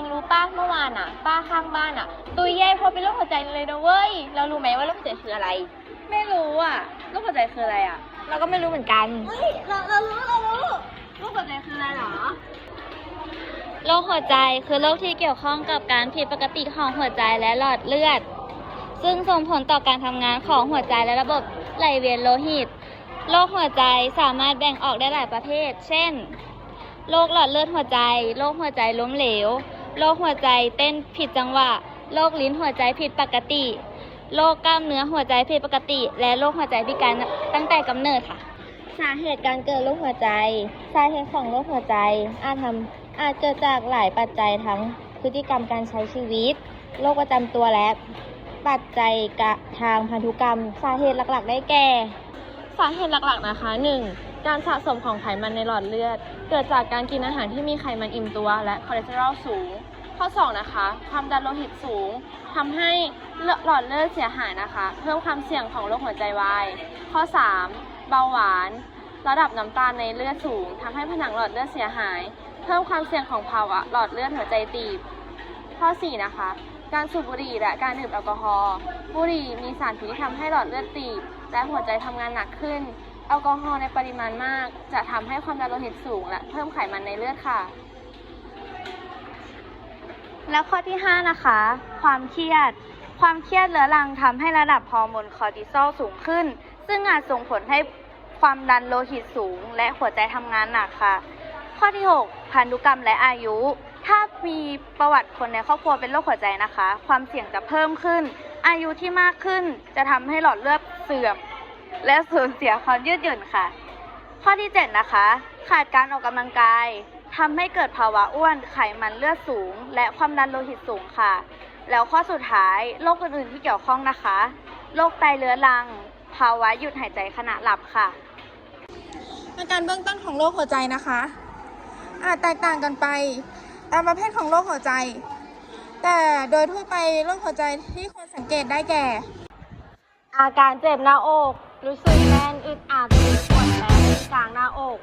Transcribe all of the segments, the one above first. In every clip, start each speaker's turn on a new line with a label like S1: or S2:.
S1: องรู้ป้าเมื่อวานอะ ป้าข้างบ้านอะ ตุยแย่เพราะเป็นโรคหัวใจเลยนะเว้ย เรารู้ไหมว่าโรคหัวใจคืออะไร
S2: ไม่รู้อะโรคหัวใจคืออะไรอะ
S1: เราก็ไม่รู้เหมือนกัน
S2: เฮ้ยเราเรารู้เรารู้โรคหัวใจคืออะไรหรอ
S3: โรคหัวใจคือโรคที่เกี่ยวข้องกับการผิดปกติของหัวใจและหลอดเลือด ซึ่งส่งผลต่อการทำงานของหัวใจและระบบไหลเวียนโลหิต โรคหัวใจสามารถแบ่งออกได้หลายประเภท เช่น โรคหลอดเลือดหัวใจ โรคหัวใจล้มเหลว โรคหัวใจเต้นผิดจังหวะ โรคลิ้นหัวใจผิดปกติ โรคกล้ามเนื้อหัวใจผิดปกติ และโรคหัวใจพิการตั้งแต่กำเนิดค่ะ สาเหตุการเกิดโรคหัวใจ สาเหตุของโรคหัวใจ อาจทำอาจเกิดจากหลายปัจจัยทั้งพฤติกรรมการใช้ชีวิต โรคประจำตัวและ ปัจจัยกะทางพันธุกรรม สาเหตุหลักๆ ได้แก่
S1: สาเหตุหลักๆนะคะ 1. การสะสมของไขมันในหลอดเลือด เกิดจากการกินอาหารที่มีไขมันอิ่มตัว และคอเลสเตอรอลสูง ข้อ 2 นะคะ ความดันโลหิตสูงทำให้หลอดเลือดเสียหายนะคะ เพิ่มความเสี่ยงของโรคหัวใจวาย ข้อ 3. เบาหวาน ระดับน้ำตาลในเลือดสูงทำให้ผนังหลอดเลือดเสียหาย เพิ่มความเสี่ยงของภาวะหลอดเลือดหัวใจตีบ ข้อ 4 นะคะ การสูบบุหรี่และการดื่มแอลกอฮอล์ บุหรี่มีสารพิษที่ทำให้หลอดเลือดตีบ และหัวใจทำงานหนักขึ้น แอลกอฮอล์ในปริมาณมาก จะทำให้ความดันโลหิตสูง และเพิ่มไขมันในเลือดค่ะ
S3: แล้วข้อที่ 5 นะคะ ความเครียด ความเครียดเรื้อรังทำให้ระดับฮอร์โมนคอร์ติซอลสูงขึ้น ซึ่งอาจส่งผลให้ความดันโลหิตสูง และหัวใจทำงานหนักค่ะ ข้อที่ 6 พันธุกรรมและอายุ ถ้ามีประวัติคนในครอบครัวเป็นโรคหัวใจนะคะ ความเสี่ยงจะเพิ่มขึ้น อายุที่มากขึ้นจะทำให้หลอดเลือดเสื่อม และสูญเสียความยืดหยุ่นค่ะ ข้อที่ 7 นะคะ ขาดการออกกำลังกาย ทำให้เกิดภาวะอ้วน ไขมันเลือดสูง และความดันโลหิตสูงค่ะ แล้วข้อสุดท้ายโรคอื่นๆที่เกี่ยวข้องนะคะ โรคไตเรื้อรัง ภาวะหยุดหายใจขณะหลับค่ะ
S4: อาการเบื้องต้นของโรคหัวใจนะคะ อาจแตกต่างกันไป ตามประเภทของโรคหัวใจ แต่โดยทั่วไปโรคหัวใจที่ควรสังเกตได้แก่
S1: อาการเจ็บหน้าอก รู้สึกแน่นอึดอัดปวดแสบที่กลางหน้าอก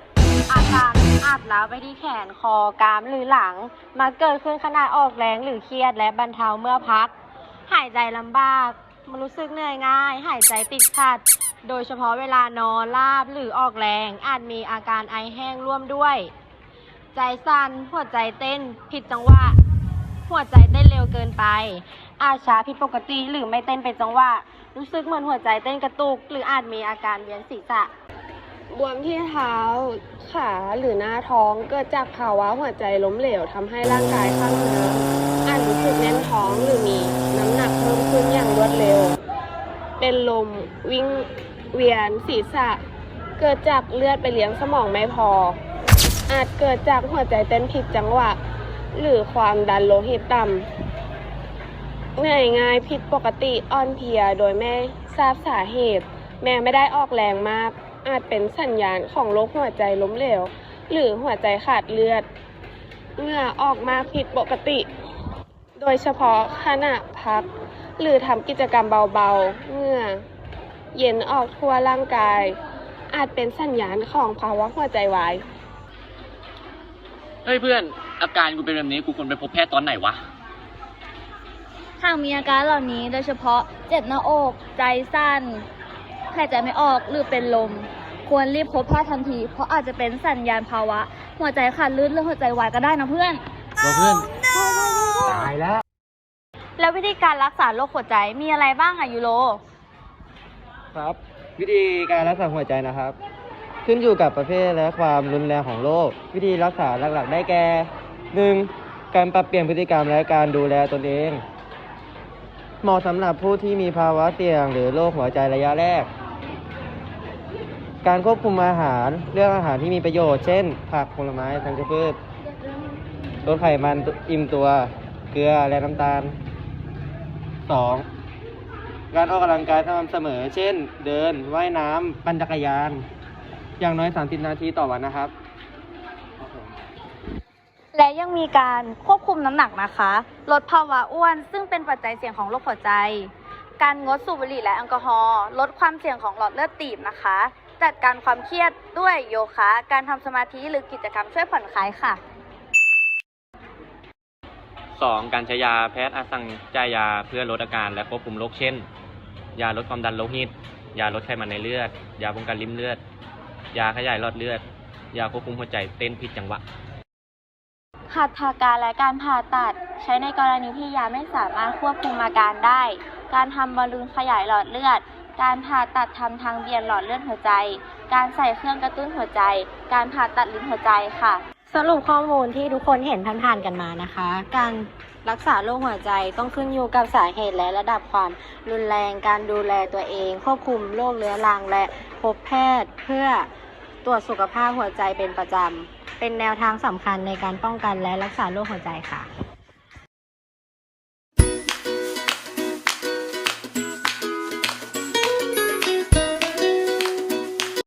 S1: อาการ อัดล้วไปที่แขนคอกรามหรือหลัง มาเกิดขึ้นขณะออกแรงหรือเครียดและบรรเทาเมื่อพัก หายใจลำบากมันรู้สึกเหนื่อยง่าย หายใจติดขัด โดยเฉพาะเวลานอนลาบหรือออกแรง อาจมีอาการไอแห้งร่วมด้วย ใจสั่นหัวใจเต้น ผิดจังหวะ หัวใจเต้นเร็วเกินไป อาจช้าผิดปกติหรือไม่เต้นเป็นจังหวะ รู้สึกเหมือนหัวใจเต้นกระตุก หรืออาจมีอาการเวียนศีรษะ บวมที่เท้าขาหรือหน้าท้องเกิดจากภาวะหัวใจล้มเหลวทำให้ร่างกายข้างเนื้ออาจรู้สึกแน่นท้องหรือมีน้ำหนักเพิ่มขึ้นอย่างรวดเร็ว เป็นลมวิ่งเวียนศีรษะ เกิดจากเลือดไปเลี้ยงสมองไม่พอ อาจเกิดจากหัวใจเต้นผิดจังหวะ หรือความดันโลหิตต่ำเหนื่อยง่ายผิดปกติอ่อนเพลียโดยไม่ทราบสาเหตุ แม้ไม่ได้ออกแรงมาก อาจเป็นสัญญาณของโรคหัวใจล้มเหลว หรือหัวใจขาดเลือดเหงื่อออกมาผิดปกติ โดยเฉพาะขณะพัก หรือทำกิจกรรมเบาๆเหงื่อเย็นออกทั่วร่างกาย อาจเป็นสัญญาณของภาวะหัวใจวาย
S5: เฮ้ยเพื่อน อาการกูเป็นแบบนี้กูควรไปพบแพทย์ตอนไหนวะ
S3: หากมีอาการเหล่านี้โดยเฉพาะเจ็บหน้าอก ใจสั้น หายใจไม่ออกหรือเป็นลม ควรรีบพบแพทย์ทันที เพราะอาจจะเป็นสัญญาณภาวะ หัวใจขาดเลือดหรือหัวใจวายก็ได้นะเพื่อน
S5: เราเพื่อนตายแล้ว
S3: แล้ววิธีการรักษาโรคหัวใจมีอะไรบ้างอะยูโร
S6: ครับ วิธีการรักษาหัวใจนะครับ ขึ้นอยู่กับประเภทและความรุนแรงของโรควิธีรักษาหลักๆ ได้แก่ 1. การปรับเปลี่ยนพฤติกรรมและการดูแลตนเอง เหมาะสำหรับผู้ที่มีภาวะเสี่ยงหรือโรคหัวใจระยะแรก การควบคุมอาหารเลือกอาหารที่มีประโยชน์ เช่น ผักผลไม้ธัญพืชลดไขมันอิ่มตัวเกลือและน้ำตาล 2. การออกกำลังกายสม่ำเสมอ เช่น เดินว่ายน้ำปั่นจักรยาน อย่างน้อย 30 นาทีต่อวันนะครับ
S3: และยังมีการควบคุมน้ำหนักนะคะ ลดภาวะอ้วน ซึ่งเป็นปัจจัยเสี่ยงของโรคหัวใจ การงดสูบบุหรี่และแอลกอฮอล์ลดความเสี่ยงของหลอดเลือดตีบนะคะ จัดการความเครียดด้วยโยคะ การทำสมาธิหรือกิจกรรมช่วยผ่อนคลายค่ะ
S5: 2. การใช้ยาแพทย์อาจสั่งจ่ายยาเพื่อลดอาการและควบคุมโรคเช่น ยาลดความดันโลหิต ยาลดไขมันในเลือด ยาป้องกันริ่มเลือด ยาขยายหลอดเลือด ยาควบคุมหัวใจเต้นผิดจังหวะ
S3: หัตถการและการผ่าตัด ใช้ในกรณีที่ยาไม่สามารถควบคุมอาการได้ การทำบอลลูนขยายหลอดเลือด การผ่าตัดทำทางเบี่ยนหลอดเลือดหัวใจ การใส่เครื่องกระตุ้นหัวใจ การผ่าตัดลิ้นหัวใจค่ะ
S7: สรุปข้อมูลที่ทุกคนเห็นผ่านๆกันมานะคะ การรักษาโรคหัวใจต้องขึ้นอยู่กับสาเหตุและระดับความรุนแรง การดูแลตัวเอง ควบคุมโรคเรื้อรังและพบแพทย์เพื่อตรวจสุขภาพหัวใจเป็นประจำ เป็นแนวทางสำคัญในการป้องกันและรักษาโรคหัวใจค่ะ